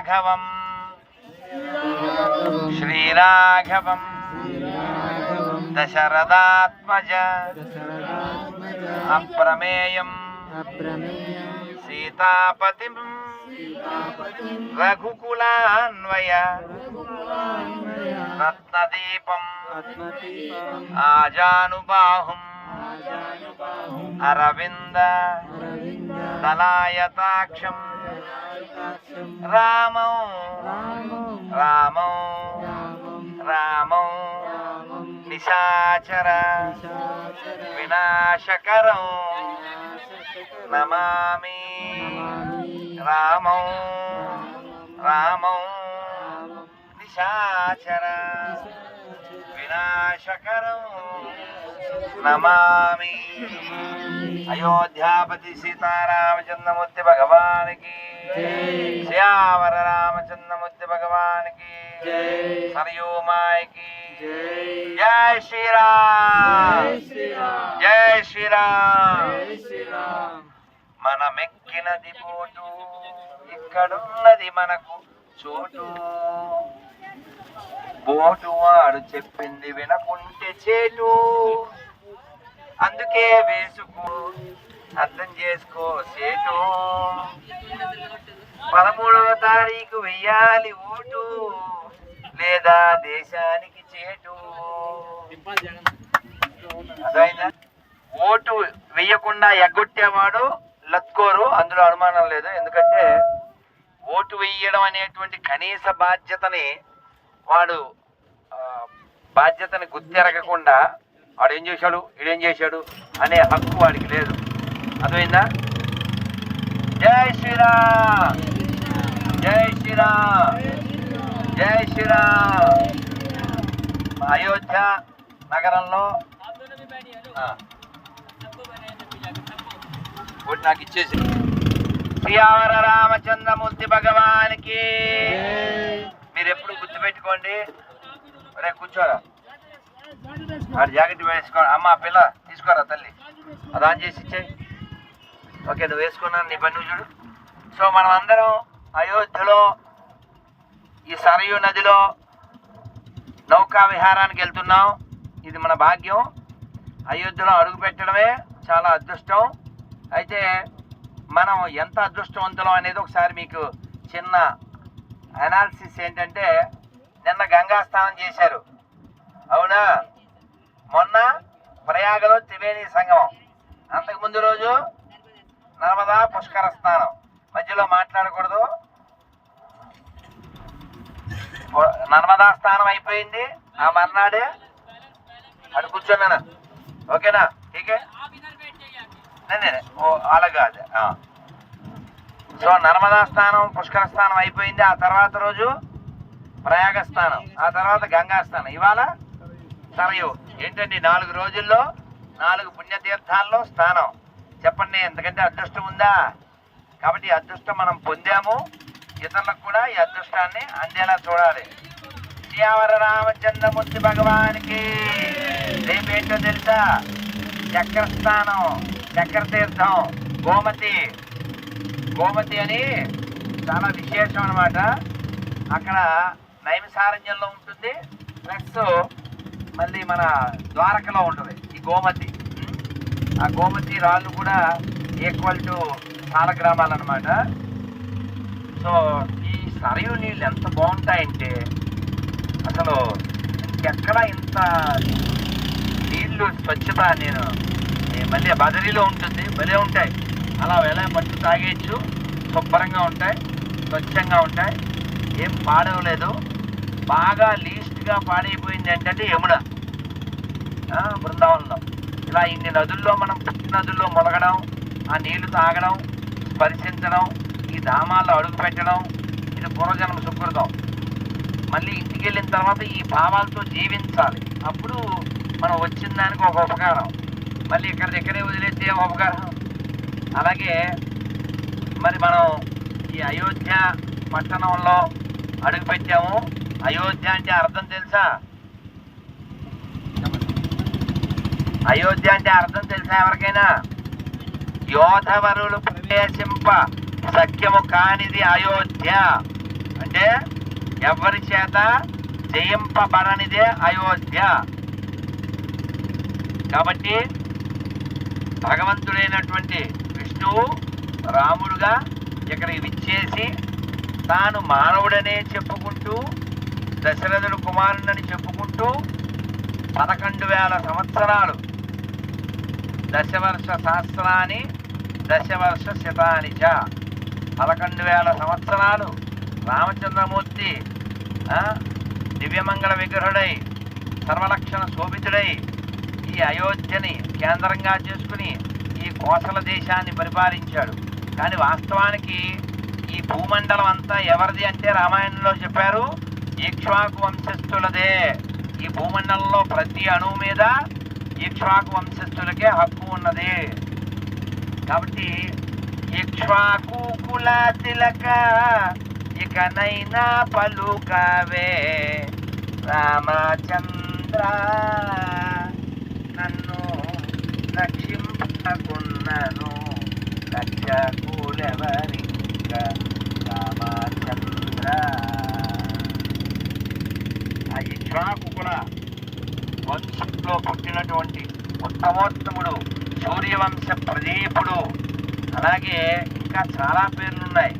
శ్రీరాఘవం శ్రీరాఘవం. దశరథాత్మజ. అప్రమేయం. సీతాపతిం. రఘుకులాన్వయ. రత్నదీపం. ఆజానుబాహుం. అరవింద. దళాయతాక్షం రామం రామం రామం నిశాచర వినాశకరం నమామి రామం రామం నిశాచర వినాశకరం నమామి. అయోధ్యాపతి సీతారామచంద్రమూర్తి భగవానికి. శ్యావర రామచంద్రమూర్తి భగవానికి. సరయూమాయకి జై శ్రీరామ్. జై శ్రీరామ్. మనమెక్కినది పోటు ఇక్కడున్నది మనకు చోటు. బోటు వాడు చెప్పింది వినకుంటే చేటు. అందుకే వేసుకో అర్థం చేసుకో సేటు. పదమూడవ తారీఖు వెయ్యాలి ఓటు లేదా దేశానికి చేటు. అదైందా ఓటు వెయ్యకుండా ఎగ్గొట్టేవాడు లత్కోరు అందులో అనుమానం లేదు. ఎందుకంటే ఓటు వెయ్యడం అనేటువంటి కనీస బాధ్యతని వాడు బాధ్యతని గుర్తెరగకుండా వాడు ఏం చేశాడు? ఈడేం చేశాడు? అనే హక్కు వాడికి లేదు. అర్థమైందా? జై శ్రీరామ్! జై శ్రీరామ్! జై శ్రీరామ్! అయోధ్య నగరంలో ఒకటి నాకు ఇచ్చేసి. శ్రీయావర రామచంద్రమూర్తి భగవానికి. మీరు ఎప్పుడు గుర్తుపెట్టుకోండి. రే కూర్చోరా. వాడు జాకెట్ వేసుకో అమ్మ పిల్ల తీసుకోరా తల్లి? అది ఆన్ చేసి ఇచ్చే ఓకే నువ్వు వేసుకున్నాను నీ పని చూడు. సో మనం అందరం అయోధ్యలో ఈ సరయు నదిలో నౌకా విహారానికి వెళ్తున్నాం. ఇది మన భాగ్యం. అయోధ్యలో అడుగు పెట్టడమే చాలా అదృష్టం. అయితే మనం ఎంత అదృష్టవంతులం అనేది ఒకసారి మీకు చిన్న అనాలిసిస్ ఏంటంటే నిన్న గంగా స్నానం చేశారు. అవునా? మొన్న ప్రయాగలో త్రివేణి సంగమం. అంతకు ముందు రోజు నర్మదా పుష్కర స్నానం. మధ్యలో మాట్లాడకూడదు. నర్మదా స్నానం అయిపోయింది. ఆ మర్నాడే అటు కూర్చున్నాను ఓకేనా? ఓకే నేనే అలాగా సో నర్మదా స్నానం పుష్కర స్నానం అయిపోయింది. ఆ తర్వాత రోజు ప్రయాగ స్నానం. ఆ తర్వాత గంగా స్నానం. ఇవాళ సరయూ. ఏంటండి నాలుగు రోజుల్లో? నాలుగు పుణ్యతీర్థాల్లో స్నానం. చెప్పండి ఎంతకంటే అదృష్టం ఉందా? కాబట్టి అదృష్టం మనం పొందాము. ఇతరులకు కూడా ఈ అదృష్టాన్ని అందేలా చూడాలి. శ్రీవర రామచంద్రమూర్తి భగవానికి. రేపేంటో తెలుసా? చక్ర స్నానం చక్ర తీర్థం గోమతి. గోమతి అని చాలా విశేషం అనమాట అక్కడ నైమిసారణ్యంలో ఉంటుంది. ప్లస్ మళ్ళీ మన ద్వారకలో ఉంటుంది ఈ గోమతి. ఆ గోమతి రాళ్ళు కూడా ఈక్వల్ టు సాలగ్రామాలు అనమాట సో ఈ సరయు నీళ్ళు ఎంత బాగుంటాయంటే అసలు ఇంకెక్కడ ఇంత నీళ్ళు స్వచ్ఛత నేను మళ్ళీ బదరీలో ఉంటుంది భలే ఉంటాయి. అలా ఎలా పట్టు తాగేయచ్చు శుభ్రంగా ఉంటాయి స్వచ్ఛంగా ఉంటాయి. ఏం పాడవలేదు. బాగా లీస్ట్గా పాడైపోయింది ఏంటంటే యమున. బృందావనంలో. ఇలా ఇన్ని నదుల్లో మనం పుట్టి నదుల్లో మునగడం ఆ నీళ్ళు తాగడం స్పర్శించడం ఈ ధామాల్లో అడుగు పెట్టడం ఇది పూర్వజన్మ సుకృతం. మళ్ళీ ఇంటికి వెళ్ళిన తర్వాత ఈ భావాలతో జీవించాలి. అప్పుడు మనం వచ్చిన దానికి ఒక ఉపకారం. మళ్ళీ ఇక్కడ దగ్గరే వదిలేస్తే ఉపకారం? అలాగే మరి మనం ఈ అయోధ్య పట్టణంలో అడుగుపెట్టాము అయోధ్య అంటే అర్థం తెలుసా? అయోధ్య అంటే అర్థం తెలుసా ఎవరికైనా? యోధవరులు ప్రవేశింప సఖ్యము కానిది అయోధ్య. అంటే ఎవరి చేత? జయింపబడనిదే అయోధ్య. కాబట్టి భగవంతుడైనటువంటి విష్ణువు రాముడుగా ఇక్కడ విచ్చేసి తాను మానవుడనే చెప్పుకుంటూ దశరథుడు కుమారుడని చెప్పుకుంటూ పదకొండు వేల సంవత్సరాలు దశవర్ష సహస్రాన్ని దశవర్ష శతాని చ. పదకొండు వేల సంవత్సరాలు రామచంద్రమూర్తి దివ్యమంగళ విగ్రహుడై సర్వలక్షణ శోభితుడై ఈ అయోధ్యని కేంద్రంగా చేసుకుని ఈ కోసల దేశాన్ని పరిపాలించాడు. కానీ వాస్తవానికి ఈ భూమండలం అంతా ఎవరిది అంటే రామాయణంలో చెప్పారు ఈక్ష్వాకు వంశస్థులదే. ఈ భూమండలంలో ప్రతి అణువు మీద ఇక్ష్వాకు వంశస్థులకే హక్కు ఉన్నది. కాబట్టి ఇక్ష్వాకు కుల తిలక ఇకనైనా పలుకవే. రామచంద్ర నన్ను రక్షింపకున్నను రక్షకులెవరింక? రామచంద్ర. ఆ ఇక్ష్వాకు కుల వంశంలో పుట్టినటువంటి ఉత్తమోత్తముడు సూర్యవంశ ప్రదీపుడు. అలాగే ఇంకా చాలా పేర్లు ఉన్నాయి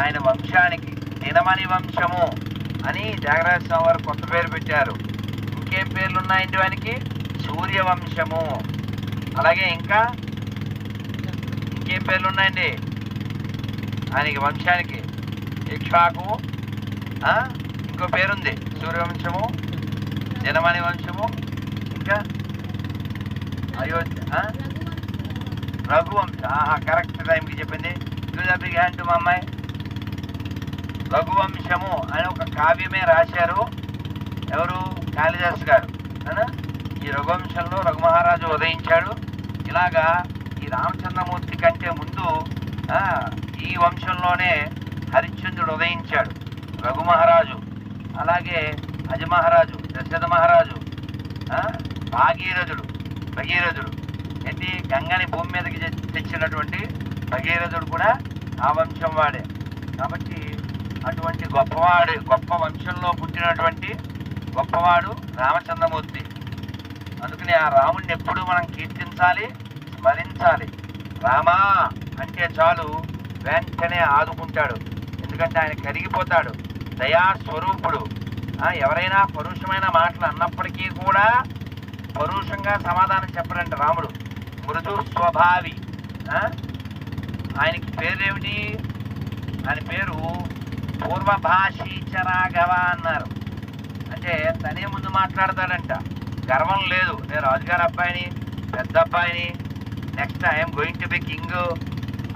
ఆయన వంశానికి దినమణి వంశము అని త్యాగరాజ స్వామి వారు కొత్త పేరు పెట్టారు. ఇంకేం పేర్లు ఉన్నాయండి వానికి? సూర్యవంశము. అలాగే ఇంకా? ఇంకేం పేర్లు ఉన్నాయండి ఆయనకి వంశానికి ఇక్షాకు ఇంకో పేరుంది సూర్యవంశము. జనమణి వంశము ఇంకా అయోధ్య ఆ? రఘువంశ కరెక్ట్ టైంకి చెప్పింది. బిగ్ హ్యాండ్ మా అమ్మాయి. రఘువంశము అని ఒక కావ్యమే రాశారు ఎవరు? కాళిదాస్ గారు. ఈ రఘువంశంలో రఘుమహారాజు ఉదయించాడు. ఇలాగా ఈ రామచంద్రమూర్తి కంటే ముందు ఈ వంశంలోనే హరిశ్చంద్రుడు ఉదయించాడు రఘుమహారాజు అలాగే అజమహారాజు. దశరథ మహారాజు. భాగీరథుడు. భగీరథుడు. ఏంటి? గంగని భూమి మీదకి తెచ్చినటువంటి భగీరథుడు కూడా ఆ వంశం వాడే. కాబట్టి అటువంటి గొప్పవాడు గొప్ప వంశంలో పుట్టినటువంటి గొప్పవాడు రామచంద్రమూర్తి. అందుకని ఆ రాముడిని ఎప్పుడు మనం కీర్తించాలి స్మరించాలి. రామా! అంటే చాలు వెంటనే ఆదుకుంటాడు. ఎందుకంటే ఆయన కరిగిపోతాడు. దయా స్వరూపుడు ఎవరైనా పరుషమైన మాటలు అన్నప్పటికీ కూడా పరుషంగా సమాధానం చెప్పడంట రాముడు. మృదు స్వభావి. ఆయనకి పేరేమిటి? ఆయన పేరు పూర్వభాషీచరాఘవ అన్నారు. అంటే తనే ముందు మాట్లాడతాడంట. గర్వం లేదు. నేను రాజుగారు అబ్బాయిని పెద్ద అబ్బాయిని. Next I'm going to be king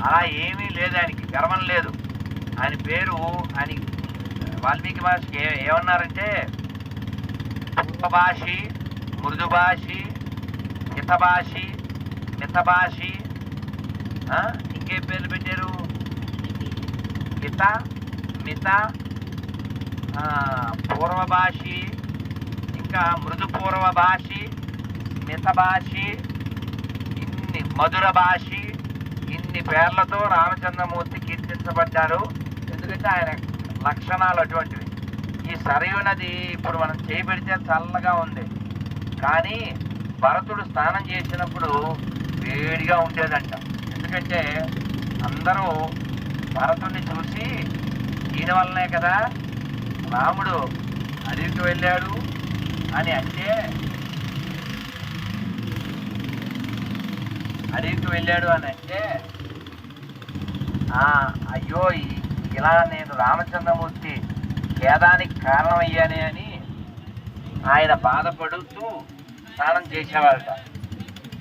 అలా ఏమీ లేదు ఆయనకి. గర్వం లేదు. ఆయన పేరు ఆయన వాల్మీకి భాషకి ఏ- ఏమన్నారంటే పూర్వభాషి మృదుభాషి హితభాషి మితభాషి ఇంకే పేర్లు పెట్టారు? హిత మిత పూర్వభాషి ఇంకా మృదు పూర్వభాషి మితభాషి ఇన్ని మధుర భాషి ఇన్ని పేర్లతో రామచంద్రమూర్తి కీర్తించబడ్డారు. ఎందుకంటే ఆయన లక్షణాలు అటువంటివి. ఈ సరయు నది ఇప్పుడు మనం చేపెడితే చల్లగా ఉంది. కానీ భరతుడు స్నానం చేసినప్పుడు వేడిగా ఉండేదంట. ఎందుకంటే అందరూ భరతుడిని చూసి దీనివల్లనే వల్లనే కదా రాముడు అడవికి వెళ్ళాడు అని అంటే అడవికి వెళ్ళాడు అని అంటే అయ్యో ఈ- ఇలా నేను రామచంద్రమూర్తి ఖేదానికి కారణమయ్యానే అని ఆయన బాధపడుతూ స్నానం చేసేవారట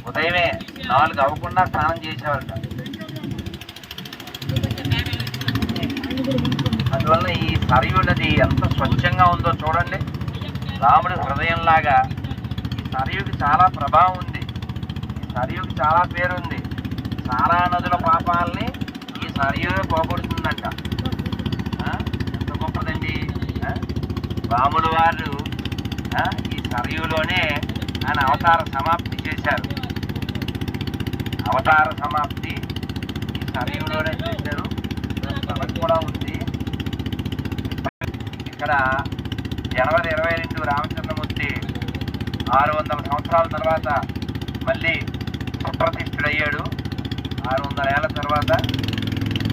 ఉదయమే నాలుగు అవ్వకుండా స్నానం చేసేవారట అందువల్ల ఈ సరయు నది ఎంత స్వచ్ఛంగా ఉందో చూడండి. రాముడి హృదయంలాగా ఈ సరయుకి చాలా ప్రభావం ఉంది. ఈ సరయుకి చాలా పేరు ఉంది చాలా నదుల పాపాలని ఈ సరయు పోగొడుతుందంట ఆ? ఎంత గొప్పదండి ఆ? రాములు వారు ఈ సరయులోనే ఆయన అవతార సమాప్తి చేశారు. అవతార సమాప్తి ఈ సరయులోనే చేశారు. స్థలం కూడా ఉంది. ఇక్కడ జనవరి ఇరవై రెండు రామచంద్రమూర్తి ఆరు వందల సంవత్సరాల తర్వాత మళ్ళీ సుప్రతిష్ఠుడయ్యాడు. ఆరు వందల ఏళ్ళ తర్వాత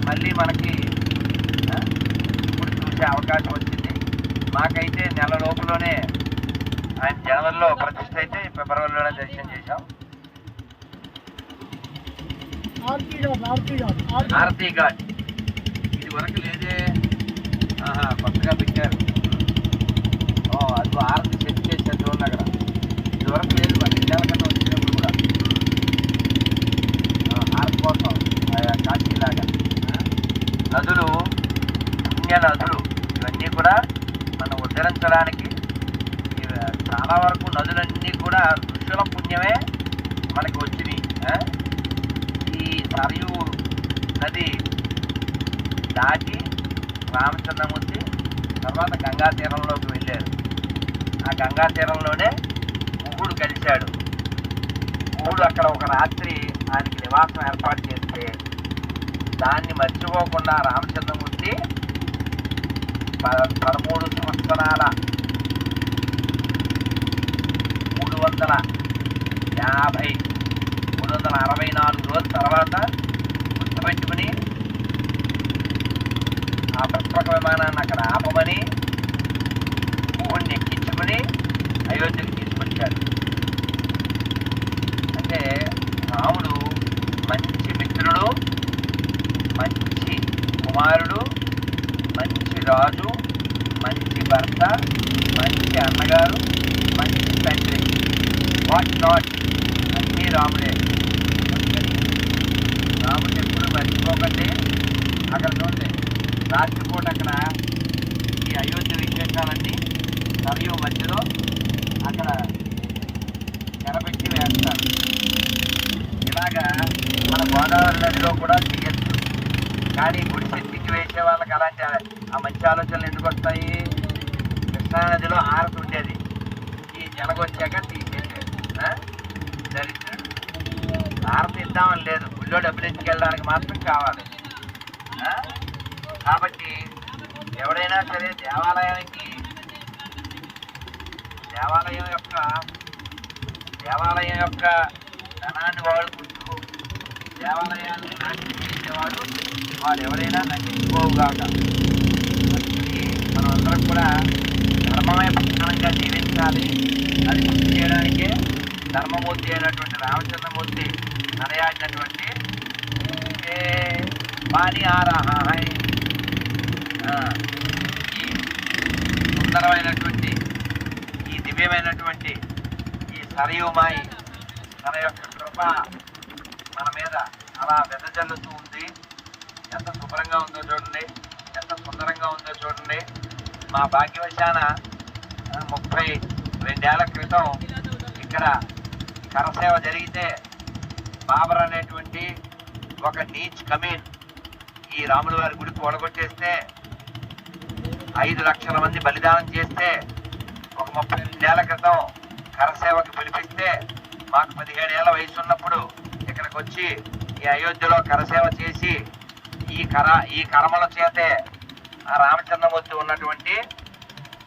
మళ్ళీ మనకి ఇప్పుడు చూసే అవకాశం వచ్చింది. మాకైతే నెల లోపులోనే ఆయన జనవరిలో ప్రతిష్ఠ అయితే ఫిబ్రవరిలోనే దర్శనం చేశాం. ఆర్తి ఘాట్ ఇది వరకు లేదే. ఆహా కొత్తగా పెట్టారు. ఓ అది ఆరతి సెట్ చేశారు చూడండి అక్కడ. ఇది వరకు లేదు మరి నెల కన్నా వచ్చినప్పుడు కూడా. ఆరతి కోసం కాశీలాగా. నదులు పుణ్య నదులు మనం చాలా వరకు నదులన్నీ కూడా ఋషుల పుణ్యమే మనకి వచ్చినాయి ఈ సరయూ నది దాటి రామచంద్రమూర్తి తర్వాత గంగా తీరంలోకి వెళ్ళారు. ఆ గంగా తీరంలోనే ముగ్గుడు కలిశాడు ముగ్గుడు అక్కడ ఒక రాత్రి ఆయనకి నివాసం ఏర్పాటు చేస్తే దాన్ని మర్చిపోకుండా రామచంద్రమూర్తి ప- పదమూడు సంవత్సరాల మూడు వందల యాభై మూడు వందల అరవై నాలుగు రోజుల తర్వాత గుర్తుపెట్టుకుని ఆ ప్రత్యేక విమానాన్ని అక్కడ ఆపమని ఊహుణ్ణి ఎక్కించుకుని అయోధ్యకు తీసుకొచ్చాడు అంటే రాముడు మంచి మిత్రుడు మంచి కుమారుడు మంచి రాజు భర్త మంచి అన్నగారు మంచి తండ్రి. వాట్ నాట్ అన్నీ రాముడే. అందుకని రాముడు ఎప్పుడు మర్చిపోకండి. అక్కడ చూడండి. రాత్రిపూట అక్కడ ఈ అయోధ్య విశేషాలన్నీ మరియు మధ్యలో అక్కడ తెరపెట్టి వేస్తారు. ఇలాగా మన గోదావరి నదిలో కూడా చేయొచ్చు. కానీ గుడి శక్తికి వేసే వాళ్ళకి అలాంటి ఆ మంచి ఆలోచనలు ఎందుకు వస్తాయి? కృష్ణానదిలో హారతి ఉండేది. ఈ జనగొచ్చాక తీసేసేది దరిద్రుడు. హారతి ఇద్దామని లేదు. గుళ్ళో డబ్బులు ఎత్తుకెళ్ళడానికి మాత్రం కావాలి. కాబట్టి ఎవడైనా సరే దేవాలయానికి దేవాలయం యొక్క దేవాలయం యొక్క ధనాన్ని వాడుకుంటూ దేవాలయాన్ని నాశనం చేసేవాడు ఎవరైనా నశించుకోవు కాక మనం అందరం కూడా ధర్మమే జీవించాలి అది పూర్తి చేయడానికే ధర్మమూర్తి అయినటువంటి రామచంద్రమూర్తి నడయాడినటువంటి ఏ వాణి ఆరాహాయ్ ఈ సుందరమైనటువంటి ఈ దివ్యమైనటువంటి ఈ సరయుమాయి తన యొక్క కృప మన మీద అలా వెదజల్లుతూ ఉంది ఎంత శుభ్రంగా ఉందో చూడండి. ఎంత సుందరంగా ఉందో చూడండి. మా భాగ్యవశాన ముప్పై రెండేళ్ళ క్రితం ఇక్కడ కరసేవ జరిగితే బాబర్ అనేటువంటి ఒక నీచ్ కమీన్ ఈ రాముల వారి గుడికి ఒడగొట్టేస్తే ఐదు లక్షల మంది బలిదానం చేస్తే ఒక ముప్పై రెండేళ్ళ క్రితం కరసేవకి పిలిపిస్తే మాకు పదిహేడు ఏళ్ళ వయసు ఉన్నప్పుడు ఇక్కడికి వచ్చి ఈ అయోధ్యలో కరసేవ చేసి ఈ కర ఈ కర్మల చేతే ఆ రామచంద్రమూర్తి ఉన్నటువంటి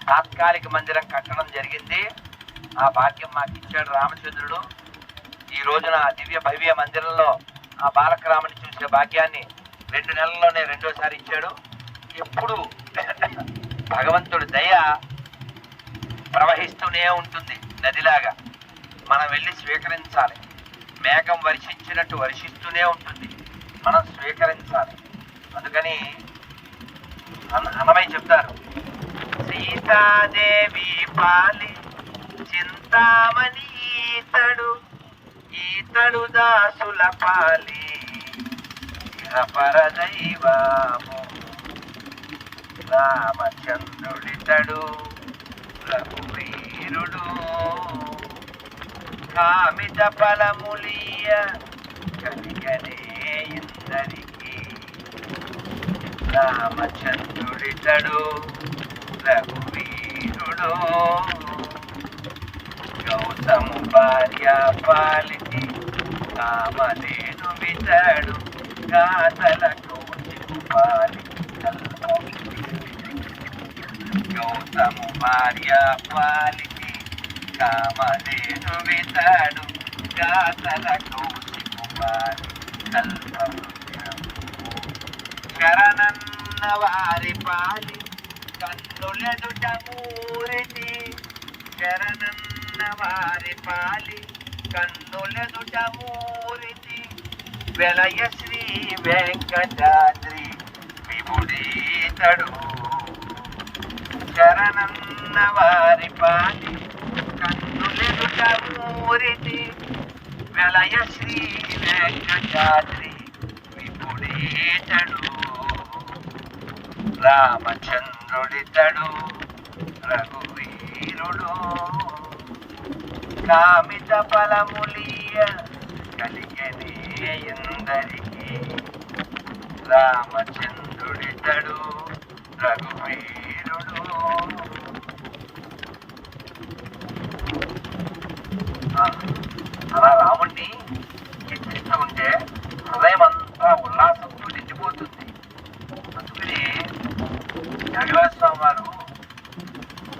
తాత్కాలిక మందిరం కట్టడం జరిగింది. ఆ భాగ్యం మాకు ఇచ్చాడు రామచంద్రుడు. ఈ రోజున ఆ దివ్య భవ్య మందిరంలో ఆ బాలకరాముని చూసే భాగ్యాన్ని రెండు నెలల్లోనే రెండోసారి ఇచ్చాడు. ఎప్పుడు భగవంతుడు దయ ప్రవహిస్తూనే ఉంటుంది నదిలాగా. మనం వెళ్ళి స్వీకరించాలి. మేఘం వర్షించినట్టు వర్షిస్తూనే ఉంటుంది. మనం స్వీకరించాలి. అందుకని అన్నమయ్య చెప్తారు సీతాదేవి పాలి చింతామణి ఈతడు ఈతడు దాసుల పాలి. పరదైవాము రామచంద్రుడితడు రఘువీరుడు. కామిత ఫలములియ కలిగనే ఇందరికి రామచంద్రుడితడు. రఘువీరుడు గౌతము భార్య పాలితి కామధేను వితడు. గాథలకు పాలి గౌతము భార్య పాలికి కామధేను వితాడు. గాథలకు పాలి శరణన్న వారి పాలి కన్నులెదుట మూరితి శరణన్న వారి పాలి కన్నులెదుట మూరితి వెలయ శ్రీ వెంకటాద్రి విభుడీతడు శరణన్న వారి పాలి కన్నులెదుట మూరితి వెలయ శ్రీ వెంకటాద్రి విభుడీతడు రామచంద్ర రామచంద్రుడితడు రఘువీరుడు. కామిత ఫలములియ కలిగనే ఎందరికీ? రామచంద్రుడితడు రఘువీరుడు. అలా రాముణ్ణి కీర్తిస్తూ ఉంటే హృదయం అంతా ఉల్లాసంతో నిండిపోతుంది అందుకని నాగరాజ వారు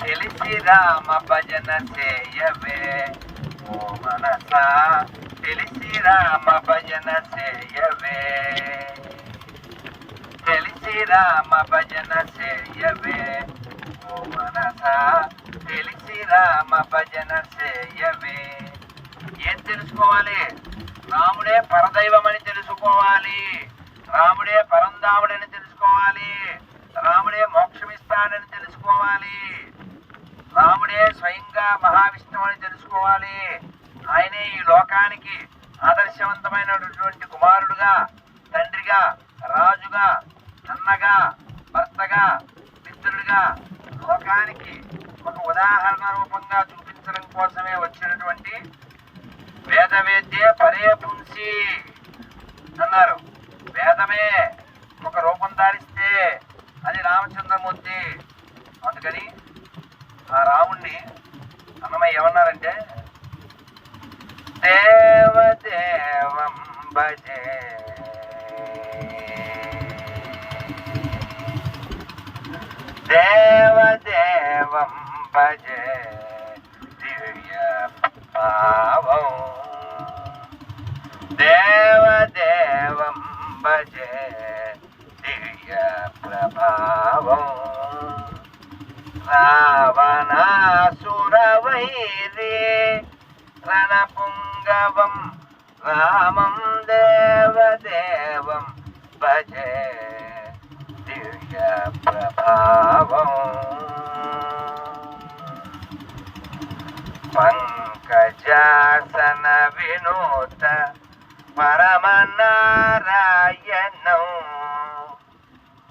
తెలిసి రామ భజన చేయవే ఓ మనస తెలిసి రామ భజన చేయవే తెలిసి రామ భజన చేయవే ఓ మనస తెలిసి రామ భజన చేయవే ఏం తెలుసుకోవాలి? రాముడే పరదైవమని తెలుసుకోవాలి. రాముడే పర తెలుసుకోవాలి రాముడే మోక్షమిస్తాడని తెలుసుకోవాలి రాముడే స్వయంగా మహావిష్ణువు అని తెలుసుకోవాలి ఆయనే ఈ లోకానికి ఆదర్శవంతమైనటువంటి కుమారుడుగా తండ్రిగా రాజుగా అన్నగా భర్తగా మిత్రుడిగా లోకానికి ఒక ఉదాహరణ రూపంగా చూపించడం కోసమే వచ్చినటువంటి వేదవేద్యే పరే పుంసి అన్నారు. వేదమే ఒక రూపం ధారిస్తే అది రామచంద్రమూర్తి. అందుకని ఆ రాముణ్ణి అన్నమయ్య ఏమన్నారంటే దేవదేవం భజే. దేవదేవం భజే. దివ్య పావం దేవదేవం భజే. దివ్య ప్రభావం. రావణాసురవైరి రణపుంగవం రామం దేవదేవం భజే దివ్య ప్రభావం పంకజాసన వినూత పరమనారాయణం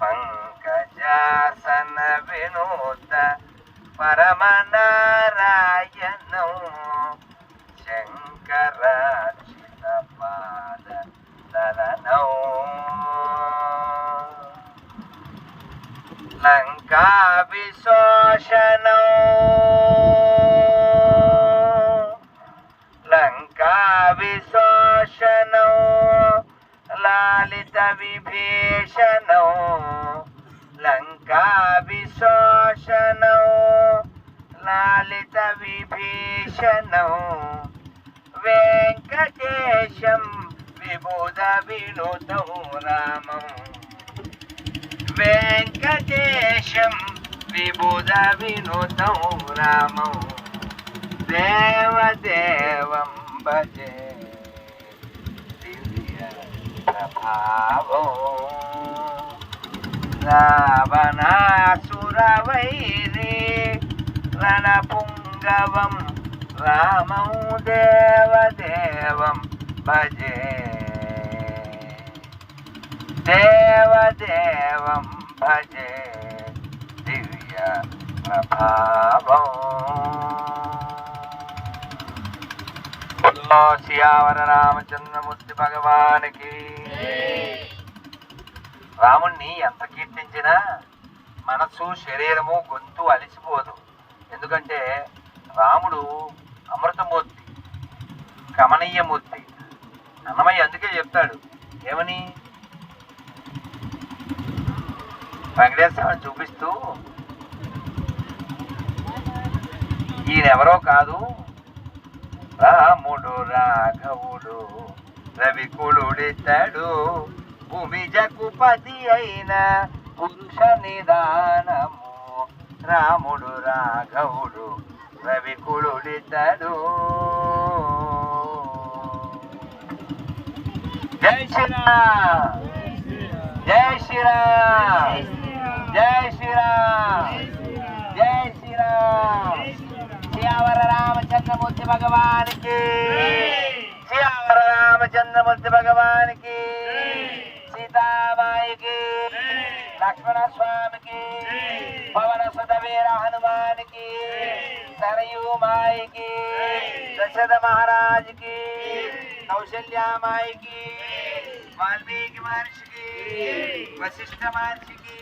పంకజాసన వినూత పరమనారాయణం లంకా లంకా విశోషణం. లాలిత విభీషణం. లంకా విశోషణం. లాలిత విభీషణం. వెంకటేశం విబుధ వినుతం రామం వెంకటేశం విబుధ వినుతం రామం. దేవదేవం భజే దివ్య ప్రభావం. రావణాసురవైరే రణపుంగవం రామం. దేవదేవం భజే దేవదేవం భజే దివ్య ప్రభావం. బోలో సియావర రామచంద్రమూర్తి భగవానికి. రాముణ్ణి ఎంత కీర్తించినా మనసు శరీరము గొంతు అలిసిపోదు. ఎందుకంటే రాముడు అమృతమూర్తి కమనీయమూర్తి. అన్నమయ్య అందుకే చెప్తాడు ఏమని? వెంకటేశ్వర చూపిస్తూ ఈయనెవరో కాదు. రాముడు రాఘవుడు రవికులుడితడు భూమి జకుపతి అయిన పురుష నిదానము. రాముడు రాఘవుడు రవికులుడితడు జై శ్రీరామ్! జై శ్రీరామ్! జై శ్రీరామ్ జై శ్రీరామ్ శ్రీవర రామచంద్రమూర్తి భగవానికి శ్రీవర రామచంద్రమూర్తి భగవానికి సీతామాయికి లక్ష్మణ స్వామికి పవన సుత వీర హనుమానికి సరయూ మాయికి దశరథ మహారాజుకి కౌశల్యామాయికి వాల్మీకి మహర్షికి వశిష్ఠ మహర్షికి విశ్వామిత్ర మహర్షికి సరయూ మాయికి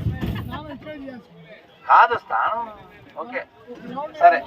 కాదు స్థానం. ఓకే. సరే.